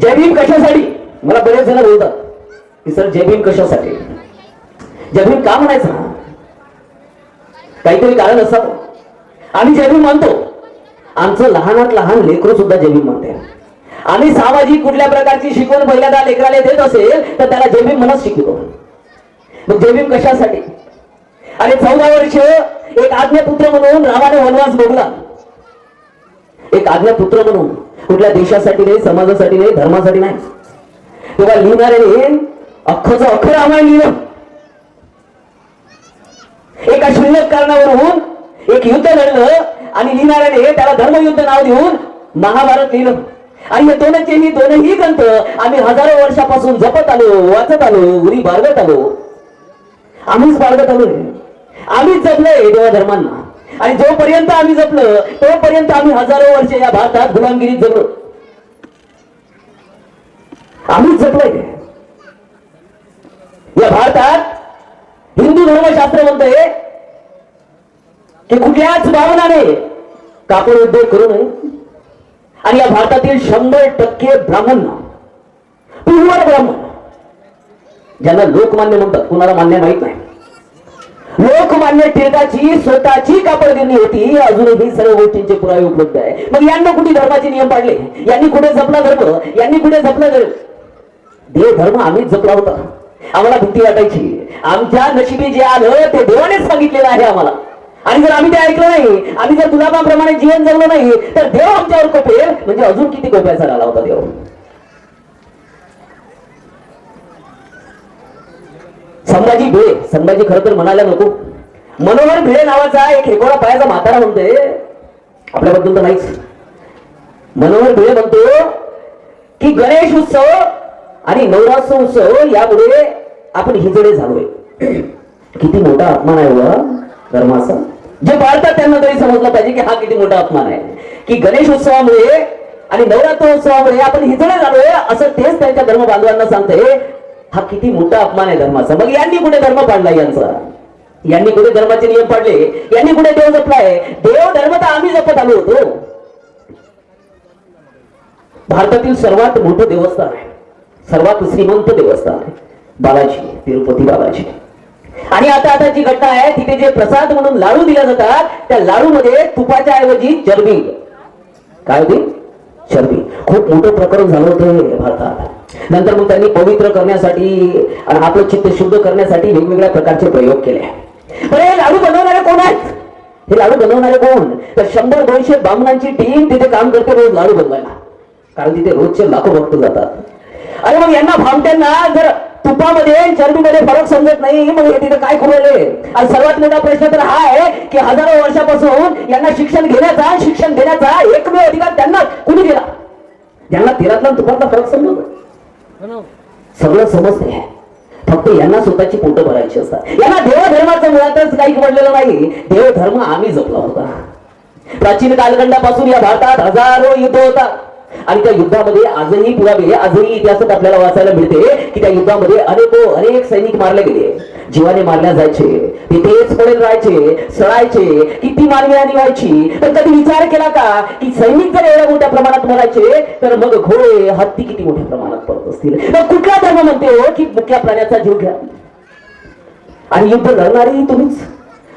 जय भीम कशासाठी? मला बरेच जण बोलतात की सर जय भीम कशासाठी? जय भीम का म्हणायचं? ना काहीतरी कारण असावं. आम्ही जय भीम मानतो. आमचं लहानात लहान लेकरू सुद्धा जय भीम म्हणते. आम्ही सामाजिक कुठल्या प्रकारची शिकवण पहिल्यांदा लेकराला देत असेल तर त्याला जय भीम म्हणत शिकतो मग जय भीम कशासाठी? आणि चौदा वर्ष एक आज्ञापुत्र म्हणून रामाने वनवास भोगला. एक आज्ञापुत्र म्हणून कुठल्या देशासाठी नाही समाजासाठी नाही धर्मासाठी नाही. तेव्हा लिहिणाऱ्याने अख्खचं अख्खं रामायण लिहिलं. एका शिल्लक कारणावरून एक युद्ध लढलं आणि लिहिणाऱ्याने त्याला धर्मयुद्ध नाव देऊन महाभारत लिहिलं. आणि हे दोनचे ही दोनही ग्रंथ आम्ही हजारो वर्षापासून जपत आलो वाचत आलो उरी बाळगत आलो. आम्हीच बाळगत आलो आम्हीच जपलोय देवा धर्मांना आणि जोपर्यंत आम्ही जपलं तोपर्यंत आम्ही हजारो वर्ष या भारतात गुलामगिरीत जगलो. आम्हीच जपलंय. या भारतात हिंदू धर्मशास्त्र म्हणतंय की कुठल्याच भावनाने कापड उद्योग करू नये. आणि या भारतातील शंभर टक्के ब्राह्मण पूर्वर ब्राह्मण ज्यांना लोकमान्य म्हणतात कुणाला मान्य माहीत नाही. लोकमान्य टिळकाची स्वतःची कापड गिरणी होती. अजूनही सर्व गोष्टींचे पुरावे उपलब्ध आहे. मग यांना कुठे धर्माचे नियम पाडले? यांनी कुठे जपला धर्म? यांनी कुठे जपला धर्म? देव धर्म आम्हीच जपला होता. आम्हाला भीती वाटायची. आमच्या नशिबी जे आलं ते देवानेच सांगितलेलं आहे आम्हाला. आणि जर आम्ही ते ऐकलं नाही आम्ही जर गुलाबाप्रमाणे जीवन जगलो नाही तर देव आमच्यावर कोपेल. म्हणजे अजून किती कोप्याचा आला होता देव? संभाजी भिडे. संभाजी खरं तर म्हणायला नको. मनोहर भिडे नावाचा एक हेकोडा पायाचा म्हातारा म्हणतोय आपल्याबद्दल तर नाहीच. मनोहर भिडे म्हणतो की गणेश उत्सव आणि नवरात्र उत्सव यामुळे आपण हिजडे झालोय. किती मोठा अपमान आहे व धर्माचा जे पाळतात त्यांना तरी समजलं पाहिजे की हा किती मोठा अपमान आहे. की गणेश उत्सवामुळे आणि नवरात्र उत्सवामुळे आपण हिजडे झालोय असं तेच त्यांच्या धर्म बांधवांना सांगते. हा किती मोठा अपमान आहे धर्माचा. मग यांनी कुठे धर्म पाडला यांचा? यांनी कुठे धर्माचे नियम पाडले? यांनी कुठे देव जपलाय देव धर्म तर आम्ही जपत आलो होतो. भारतातील सर्वात मोठं देवस्थान आहे. सर्वात श्रीमंत देवस्थान आहे. बालाजी तिरुपती बालाजी. आणि आता आता जी घटना आहे तिथे जे प्रसाद म्हणून लाडू दिल्या जातात त्या लाडूमध्ये तुपाच्या ऐवजी चरबी. काय होती? चरबी. खूप मोठं प्रकरण झालं होतं भारतात. नंतर मग त्यांनी पवित्र करण्यासाठी आणि आपलं चित्त शुद्ध करण्यासाठी वेगवेगळ्या प्रकारचे प्रयोग केले. पण हे लाडू बनवणारे कोण आहेत? हे लाडू बनवणारे कोण? तर शंभर दोनशे बामणांची टीम तिथे काम करते रोज लाडू बनवायला. कारण तिथे रोजचे लाखो भक्त जातात. अरे मग यांना भामट्यांना जर तुपामध्ये चरबीमध्ये फरक समजत नाही मग हे तिथे काय खुरवले आणि सर्वात मोठा प्रश्न तर हा आहे की हजारो वर्षापासून यांना शिक्षण घेण्याचा शिक्षण देण्याचा एकमेव अधिकार त्यांना कुणी दिला? ज्यांना तेलातला तुपातला फरक समजलं हो सगळं समजते. फक्त यांना स्वतःची पोटं भरायची असतात. यांना देवधर्माचं मुळातच काही पडलेलं नाही देवधर्म आम्ही जपला होता. प्राचीन कालखंडापासून या भारतात हजारो युद्ध होतात. आणि त्या युद्धामध्ये आजही पुरावे आजही इतिहासात आपल्याला वाचायला मिळते की त्या युद्धामध्ये अनेको अनेक सैनिक मारले गेले. जीवाने मारल्या जायचे तिथेच पडेल राहायचे सळायचे किती मानवी आणि व्हायची? तर कधी विचार केला का की सैनिक जर एवढ्या मोठ्या प्रमाणात मरायचे तर मग घोडे हत्ती किती मोठ्या प्रमाणात पडत असतील? मग कुठला धर्म म्हणते हो की मुख्या प्राण्याचा जीव घ्या? आणि युद्ध लढणारेही तुम्हीच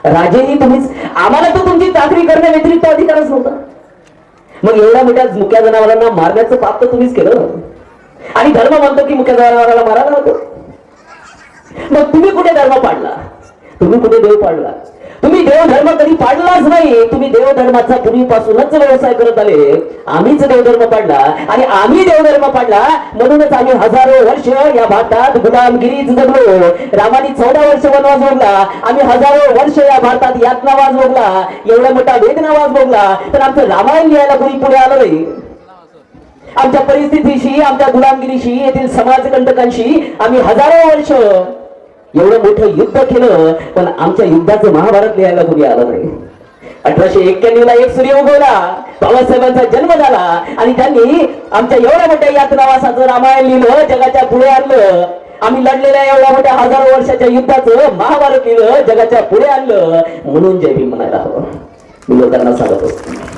राजेही तुम्हीच. आम्हाला तर तुमची चाकरी करण्या व्यतिरिक्त अधिकारच नव्हता. मग एवढ्या मोठ्या मुख्या जनावरांना मारण्याचं पाप तर तुम्हीच केलं. आणि धर्म म्हणतो की मुख्या जनावराला मारायला होतं मग तुम्ही कुठे धर्म पाडला? तुम्ही कुठे देव पाडला? तुम्ही देवधर्म कधी पाडलाच नाही. तुम्ही देवधर्माचा पूर्वीपासूनच व्यवसाय करत आले. आम्हीच देवधर्म पाडला. आणि आम्ही देवधर्म पाडला म्हणूनच आम्ही हजारो वर्ष या भारतात गुलामगिरीच जगलो. रामाने चौदा वर्ष वनवास भोगला. आम्ही हजारो वर्ष या भारतात यातनावास भोगला. एवढा मोठा वेदनावास भोगला. तर आमचं रामायण लिहायला कोणी पुढे आलं नाही. आमच्या परिस्थितीशी आमच्या गुलामगिरीशी येथील समाजकंटकांशी आम्ही हजारो वर्ष एवढं मोठं युद्ध केलं पण आमच्या युद्धाचं महाभारत लिहायला कोणी आलं नाही. अठराशे एक्क्याण्णव ला एक सूर्य उगवला बाबासाहेबांचा जन्म झाला आणि त्यांनी आमच्या एवढ्या मोठ्या यातनावासाचं रामायण लिहिलं जगाच्या पुढे आणलं. आम्ही लढलेल्या एवढ्या मोठ्या हजारो वर्षाच्या युद्धाचं महाभारत लिहिलं जगाच्या पुढे आणलं. म्हणून जय भीम म्हणायला हवं. मी लोकांना सांगत. असतो